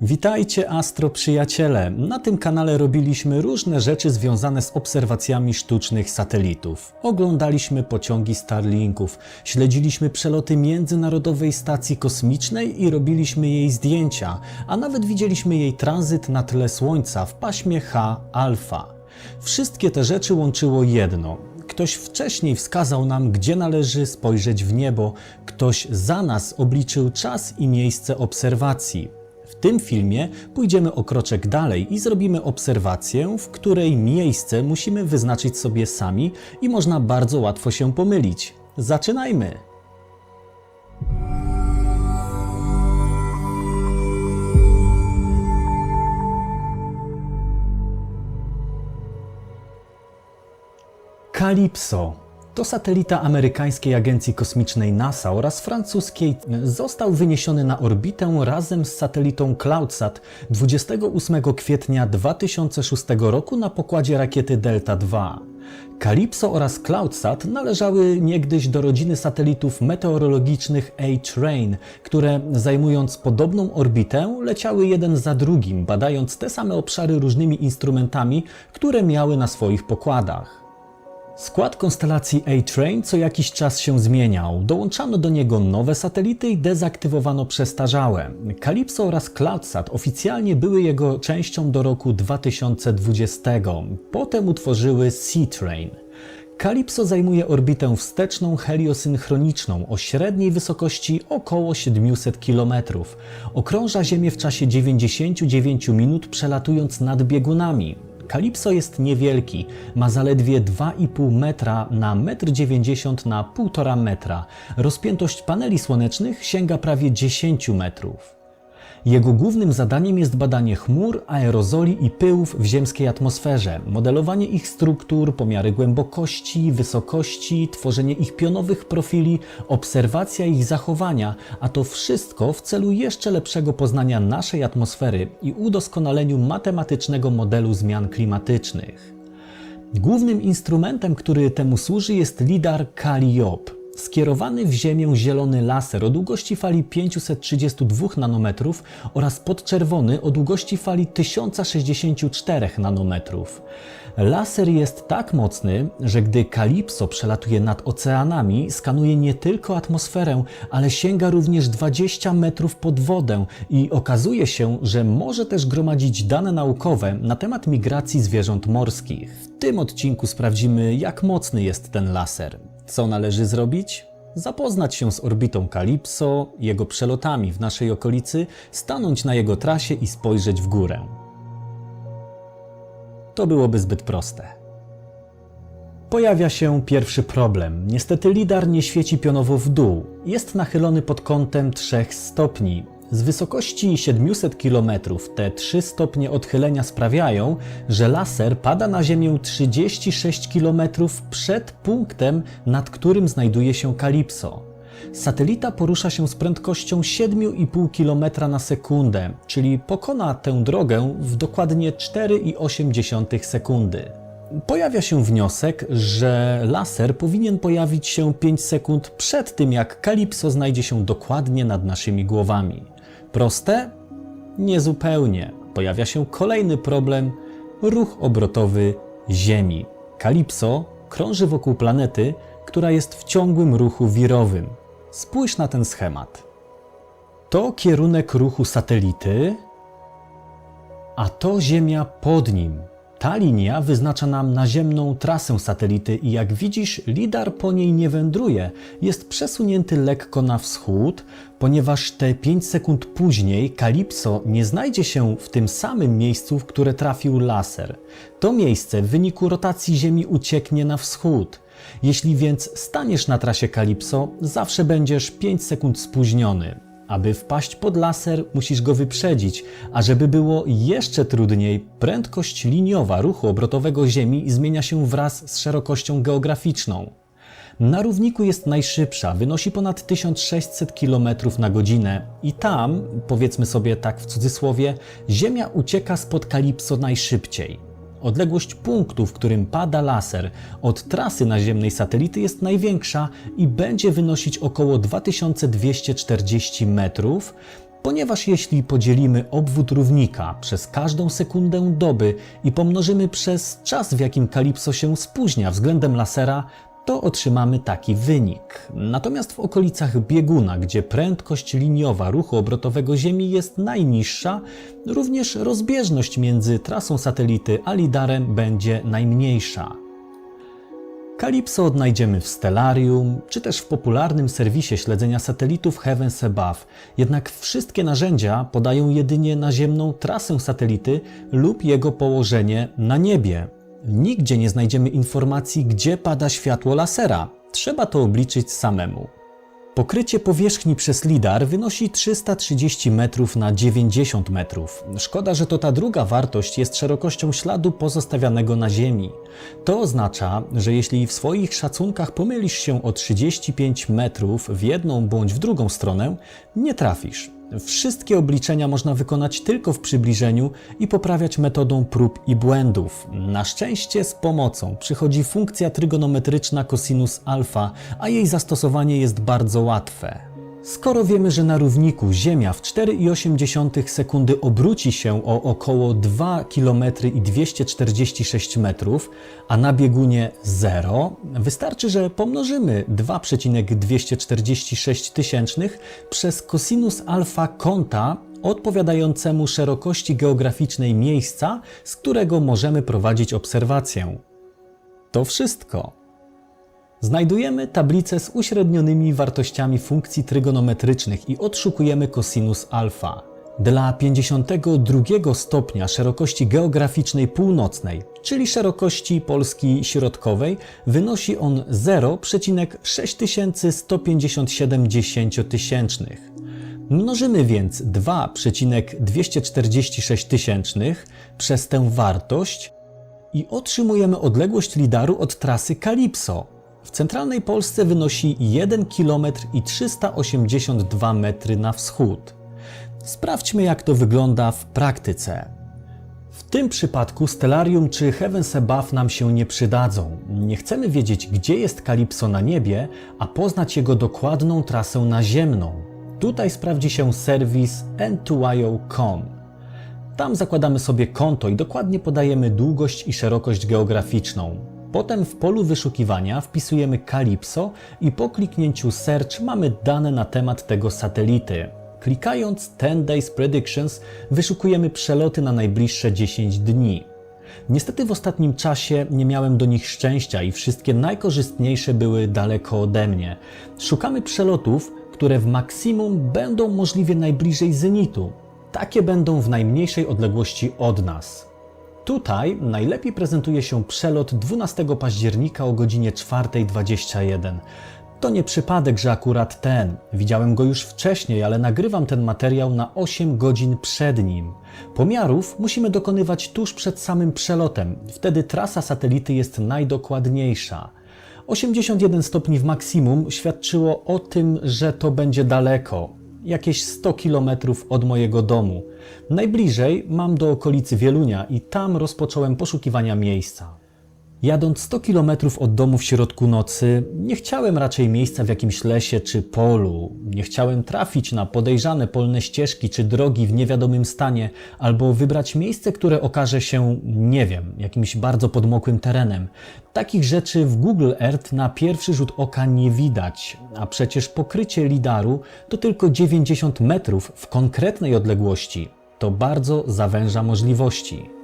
Witajcie astro przyjaciele. Na tym kanale robiliśmy różne rzeczy związane z obserwacjami sztucznych satelitów. Oglądaliśmy pociągi Starlinków, śledziliśmy przeloty Międzynarodowej Stacji Kosmicznej i robiliśmy jej zdjęcia, a nawet widzieliśmy jej tranzyt na tle Słońca w paśmie H alfa. Wszystkie te rzeczy łączyło jedno. Ktoś wcześniej wskazał nam, gdzie należy spojrzeć w niebo, ktoś za nas obliczył czas i miejsce obserwacji. W tym filmie pójdziemy o kroczek dalej i zrobimy obserwację, w której miejsce musimy wyznaczyć sobie sami i można bardzo łatwo się pomylić. Zaczynajmy! Calypso to satelita amerykańskiej agencji kosmicznej NASA oraz francuskiej. Został wyniesiony na orbitę razem z satelitą CloudSat 28 kwietnia 2006 roku na pokładzie rakiety Delta II. Calypso oraz CloudSat należały niegdyś do rodziny satelitów meteorologicznych A-Train, które zajmując podobną orbitę leciały jeden za drugim, badając te same obszary różnymi instrumentami, które miały na swoich pokładach. Skład konstelacji A-Train co jakiś czas się zmieniał. Dołączano do niego nowe satelity i dezaktywowano przestarzałe. Calypso oraz CloudSat oficjalnie były jego częścią do roku 2020. Potem utworzyły Sea-Train. Calypso zajmuje orbitę wsteczną heliosynchroniczną o średniej wysokości około 700 km. Okrąża Ziemię w czasie 99 minut przelatując nad biegunami. Kalipso jest niewielki, ma zaledwie 2,5 metra na 1,90 m na 1,5 metra. Rozpiętość paneli słonecznych sięga prawie 10 metrów. Jego głównym zadaniem jest badanie chmur, aerozoli i pyłów w ziemskiej atmosferze, modelowanie ich struktur, pomiary głębokości, wysokości, tworzenie ich pionowych profili, obserwacja ich zachowania, a to wszystko w celu jeszcze lepszego poznania naszej atmosfery i udoskonaleniu matematycznego modelu zmian klimatycznych. Głównym instrumentem, który temu służy jest lidar Calliope. Skierowany w Ziemię zielony laser o długości fali 532 nanometrów oraz podczerwony o długości fali 1064 nanometrów. Laser jest tak mocny, że gdy Kalipso przelatuje nad oceanami, skanuje nie tylko atmosferę, ale sięga również 20 metrów pod wodę i okazuje się, że może też gromadzić dane naukowe na temat migracji zwierząt morskich. W tym odcinku sprawdzimy, jak mocny jest ten laser. Co należy zrobić? Zapoznać się z orbitą Kalipso, jego przelotami w naszej okolicy, stanąć na jego trasie i spojrzeć w górę. To byłoby zbyt proste. Pojawia się pierwszy problem. Niestety lidar nie świeci pionowo w dół. Jest nachylony pod kątem 3 stopni. Z wysokości 700 km te 3 stopnie odchylenia sprawiają, że laser pada na Ziemię 36 km przed punktem, nad którym znajduje się Kalipso. Satelita porusza się z prędkością 7,5 km na sekundę, czyli pokona tę drogę w dokładnie 4,8 sekundy. Pojawia się wniosek, że laser powinien pojawić się 5 sekund przed tym, jak Kalipso znajdzie się dokładnie nad naszymi głowami. Proste? Niezupełnie. Pojawia się kolejny problem ruch obrotowy Ziemi. Kalipso krąży wokół planety, która jest w ciągłym ruchu wirowym. Spójrz na ten schemat. To kierunek ruchu satelity, a to Ziemia pod nim. Ta linia wyznacza nam naziemną trasę satelity i jak widzisz, lidar po niej nie wędruje. Jest przesunięty lekko na wschód, ponieważ te 5 sekund później Kalipso nie znajdzie się w tym samym miejscu, w które trafił laser. To miejsce w wyniku rotacji Ziemi ucieknie na wschód. Jeśli więc staniesz na trasie Kalipso, zawsze będziesz 5 sekund spóźniony. Aby wpaść pod laser, musisz go wyprzedzić, a żeby było jeszcze trudniej, prędkość liniowa ruchu obrotowego Ziemi zmienia się wraz z szerokością geograficzną. Na równiku jest najszybsza, wynosi ponad 1600 km na godzinę i tam, powiedzmy sobie tak w cudzysłowie, Ziemia ucieka spod Kalipso najszybciej. Odległość punktu, w którym pada laser od trasy naziemnej satelity jest największa i będzie wynosić około 2240 metrów, Ponieważ jeśli podzielimy obwód równika przez każdą sekundę doby i pomnożymy przez czas, w jakim kalipso się spóźnia względem lasera, to otrzymamy taki wynik. Natomiast w okolicach bieguna, gdzie prędkość liniowa ruchu obrotowego Ziemi jest najniższa, również rozbieżność między trasą satelity a lidarem będzie najmniejsza. Kalipso odnajdziemy w Stellarium, czy też w popularnym serwisie śledzenia satelitów Heavens Above, jednak wszystkie narzędzia podają jedynie naziemną trasę satelity lub jego położenie na niebie. Nigdzie nie znajdziemy informacji, gdzie pada światło lasera. Trzeba to obliczyć samemu. Pokrycie powierzchni przez lidar wynosi 330 metrów na 90 metrów. Szkoda, że to ta druga wartość jest szerokością śladu pozostawianego na Ziemi. To oznacza, że jeśli w swoich szacunkach pomylisz się o 35 metrów w jedną bądź w drugą stronę, nie trafisz. Wszystkie obliczenia można wykonać tylko w przybliżeniu i poprawiać metodą prób i błędów. Na szczęście z pomocą przychodzi funkcja trygonometryczna cosinus alfa, a jej zastosowanie jest bardzo łatwe. Skoro wiemy, że na równiku Ziemia w 4,8 sekundy obróci się o około 2 km i 246 metrów, a na biegunie 0, wystarczy, że pomnożymy 2,246 tysięcznych przez cosinus alfa kąta odpowiadającemu szerokości geograficznej miejsca, z którego możemy prowadzić obserwację. To wszystko. Znajdujemy tablicę z uśrednionymi wartościami funkcji trygonometrycznych i odszukujemy cosinus alfa. Dla 52 stopnia szerokości geograficznej północnej, czyli szerokości Polski środkowej, wynosi on 0,6157 tysięcznych. Mnożymy więc 2,246 tysięcznych przez tę wartość i otrzymujemy odległość lidaru od trasy Kalipso. W centralnej Polsce wynosi 1 km i 382 metry na wschód. Sprawdźmy, jak to wygląda w praktyce. W tym przypadku Stellarium czy Heavens Above nam się nie przydadzą. Nie chcemy wiedzieć, gdzie jest Kalipso na niebie, a poznać jego dokładną trasę naziemną. Tutaj sprawdzi się serwis n2io.com. Tam zakładamy sobie konto i dokładnie podajemy długość i szerokość geograficzną. Potem w polu wyszukiwania wpisujemy Calypso i po kliknięciu Search mamy dane na temat tego satelity. Klikając 10 Days Predictions wyszukujemy przeloty na najbliższe 10 dni. Niestety w ostatnim czasie nie miałem do nich szczęścia i wszystkie najkorzystniejsze były daleko ode mnie. Szukamy przelotów, które w maksimum będą możliwie najbliżej zenitu. Takie będą w najmniejszej odległości od nas. Tutaj najlepiej prezentuje się przelot 12 października o godzinie 4.21. To nie przypadek, że akurat ten. Widziałem go już wcześniej, ale nagrywam ten materiał na 8 godzin przed nim. Pomiarów musimy dokonywać tuż przed samym przelotem. Wtedy trasa satelity jest najdokładniejsza. 81 stopni w maksimum świadczyło o tym, że to będzie daleko, jakieś 100 km od mojego domu. Najbliżej mam do okolicy Wielunia i tam rozpocząłem poszukiwania miejsca. Jadąc 100 km od domu w środku nocy, nie chciałem raczej miejsca w jakimś lesie czy polu. Nie chciałem trafić na podejrzane polne ścieżki czy drogi w niewiadomym stanie, albo wybrać miejsce, które okaże się, nie wiem, jakimś bardzo podmokłym terenem. Takich rzeczy w Google Earth na pierwszy rzut oka nie widać, a przecież pokrycie lidaru to tylko 90 metrów w konkretnej odległości. To bardzo zawęża możliwości.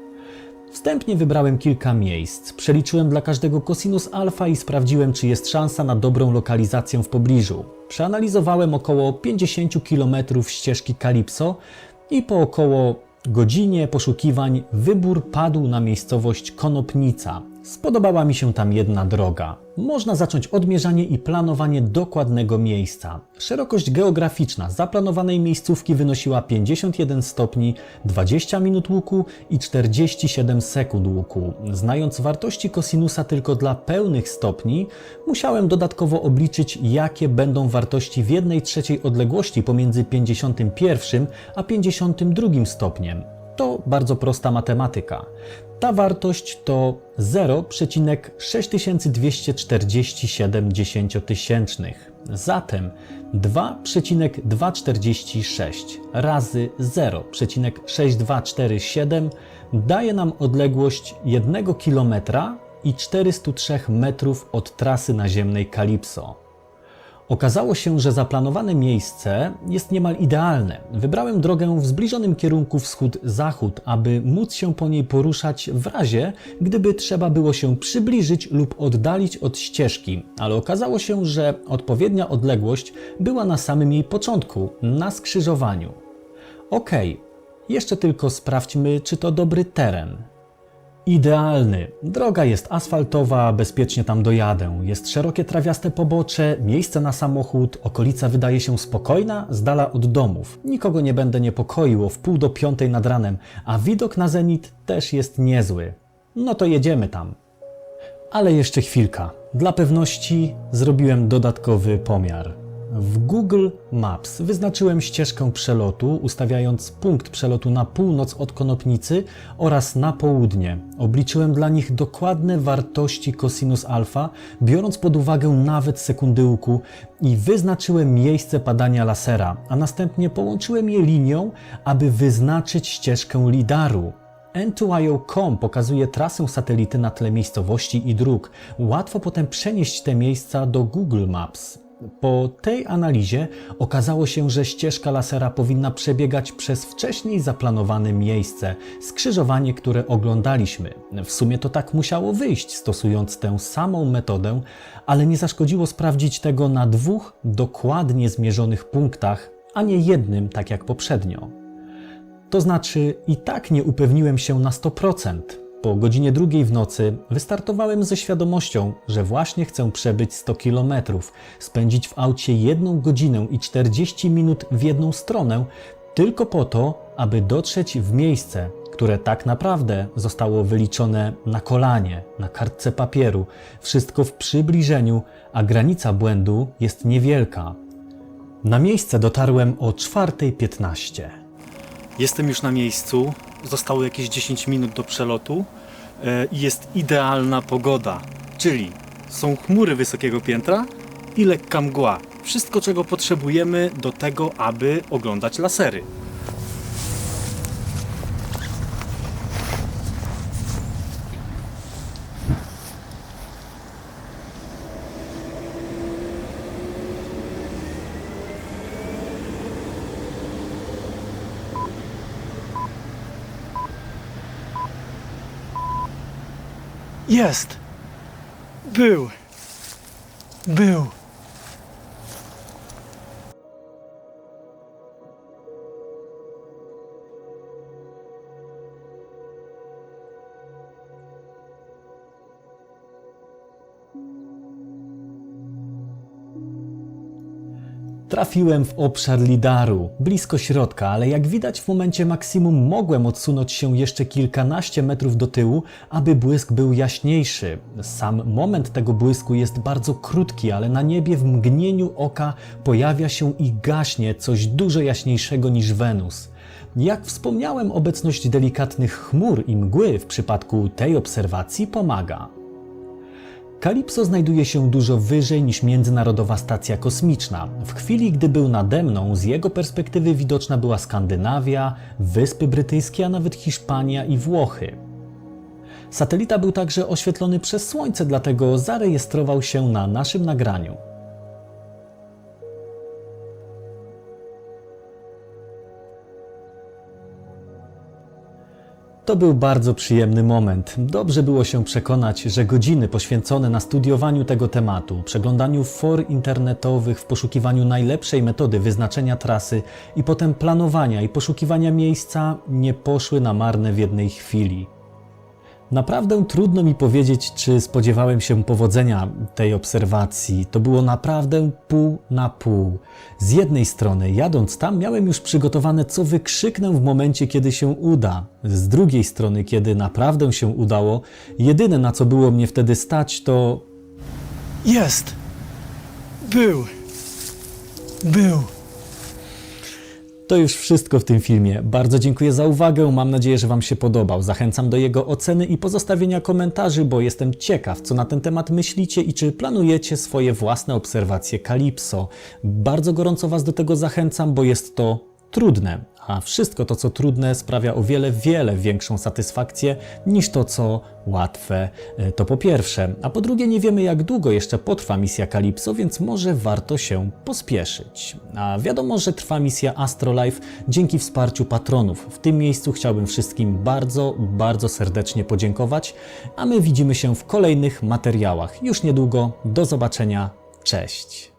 Wstępnie wybrałem kilka miejsc, przeliczyłem dla każdego cosinus alfa i sprawdziłem, czy jest szansa na dobrą lokalizację w pobliżu. Przeanalizowałem około 50 km ścieżki Kalipso i po około godzinie poszukiwań wybór padł na miejscowość Konopnica. Spodobała mi się tam jedna droga. Można zacząć odmierzanie i planowanie dokładnego miejsca. Szerokość geograficzna zaplanowanej miejscówki wynosiła 51 stopni, 20 minut łuku i 47 sekund łuku. Znając wartości kosinusa tylko dla pełnych stopni, musiałem dodatkowo obliczyć, jakie będą wartości w 1 trzeciej odległości pomiędzy 51 a 52 stopniem. To bardzo prosta matematyka. Ta wartość to 0,6247 dziesięciotysięcznych. Zatem 2,246 razy 0,6247 daje nam odległość 1 km i 403 metrów od trasy naziemnej Kalipso. Okazało się, że zaplanowane miejsce jest niemal idealne. Wybrałem drogę w zbliżonym kierunku wschód-zachód, aby móc się po niej poruszać w razie, gdyby trzeba było się przybliżyć lub oddalić od ścieżki, ale okazało się, że odpowiednia odległość była na samym jej początku, na skrzyżowaniu. Okej, jeszcze tylko sprawdźmy, czy to dobry teren. Idealny. Droga jest asfaltowa, bezpiecznie tam dojadę. Jest szerokie trawiaste pobocze, miejsce na samochód, okolica wydaje się spokojna, z dala od domów. Nikogo nie będę niepokoił o wpół do piątej nad ranem, a widok na zenit też jest niezły. No to jedziemy tam. Ale jeszcze chwilka. Dla pewności zrobiłem dodatkowy pomiar. W Google Maps wyznaczyłem ścieżkę przelotu, ustawiając punkt przelotu na północ od Konopnicy oraz na południe. Obliczyłem dla nich dokładne wartości cosinus alfa, biorąc pod uwagę nawet sekundyłku i wyznaczyłem miejsce padania lasera, a następnie połączyłem je linią, aby wyznaczyć ścieżkę lidaru. N2IO.com pokazuje trasę satelity na tle miejscowości i dróg. Łatwo potem przenieść te miejsca do Google Maps. Po tej analizie okazało się, że ścieżka lasera powinna przebiegać przez wcześniej zaplanowane miejsce, skrzyżowanie, które oglądaliśmy. W sumie to tak musiało wyjść, stosując tę samą metodę, ale nie zaszkodziło sprawdzić tego na dwóch dokładnie zmierzonych punktach, a nie jednym, tak jak poprzednio. To znaczy, i tak nie upewniłem się na 100%. Po godzinie drugiej w nocy wystartowałem ze świadomością, że właśnie chcę przebyć 100 km, spędzić w aucie 1 godzinę i 40 minut w jedną stronę, tylko po to, aby dotrzeć w miejsce, które tak naprawdę zostało wyliczone na kolanie, na kartce papieru, wszystko w przybliżeniu, a granica błędu jest niewielka. Na miejsce dotarłem o 4.15. Jestem już na miejscu. Zostało jakieś 10 minut do przelotu e, i jest idealna pogoda. Czyli są chmury wysokiego piętra i lekka mgła. Wszystko, czego potrzebujemy do tego, aby oglądać lasery. Jest! Był! Był! Trafiłem w obszar lidaru, blisko środka, ale jak widać w momencie maksimum mogłem odsunąć się jeszcze kilkanaście metrów do tyłu, aby błysk był jaśniejszy. Sam moment tego błysku jest bardzo krótki, ale na niebie w mgnieniu oka pojawia się i gaśnie coś dużo jaśniejszego niż Wenus. Jak wspomniałem, obecność delikatnych chmur i mgły w przypadku tej obserwacji pomaga. Kalipso znajduje się dużo wyżej niż Międzynarodowa Stacja Kosmiczna. W chwili, gdy był nade mną, z jego perspektywy widoczna była Skandynawia, Wyspy Brytyjskie, a nawet Hiszpania i Włochy. Satelita był także oświetlony przez Słońce, dlatego zarejestrował się na naszym nagraniu. To był bardzo przyjemny moment. Dobrze było się przekonać, że godziny poświęcone na studiowaniu tego tematu, przeglądaniu for internetowych w poszukiwaniu najlepszej metody wyznaczenia trasy i potem planowania i poszukiwania miejsca nie poszły na marne w jednej chwili. Naprawdę trudno mi powiedzieć, czy spodziewałem się powodzenia tej obserwacji. To było naprawdę pół na pół. Z jednej strony, jadąc tam, miałem już przygotowane, co wykrzyknę w momencie, kiedy się uda. Z drugiej strony, kiedy naprawdę się udało, jedyne na co było mnie wtedy stać, to Jest! Był! Był! To już wszystko w tym filmie. Bardzo dziękuję za uwagę. Mam nadzieję, że Wam się podobał. Zachęcam do jego oceny i pozostawienia komentarzy, bo jestem ciekaw, co na ten temat myślicie i czy planujecie swoje własne obserwacje Kalipso. Bardzo gorąco Was do tego zachęcam, bo jest to trudne, a wszystko to, co trudne, sprawia o wiele, wiele większą satysfakcję niż to, co łatwe. E, To po pierwsze. A po drugie, nie wiemy, jak długo jeszcze potrwa misja Kalipso, więc może warto się pospieszyć. A wiadomo, że trwa misja Astrolife dzięki wsparciu patronów. W tym miejscu chciałbym wszystkim bardzo, bardzo serdecznie podziękować, a my widzimy się w kolejnych materiałach. Już niedługo. Do zobaczenia. Cześć.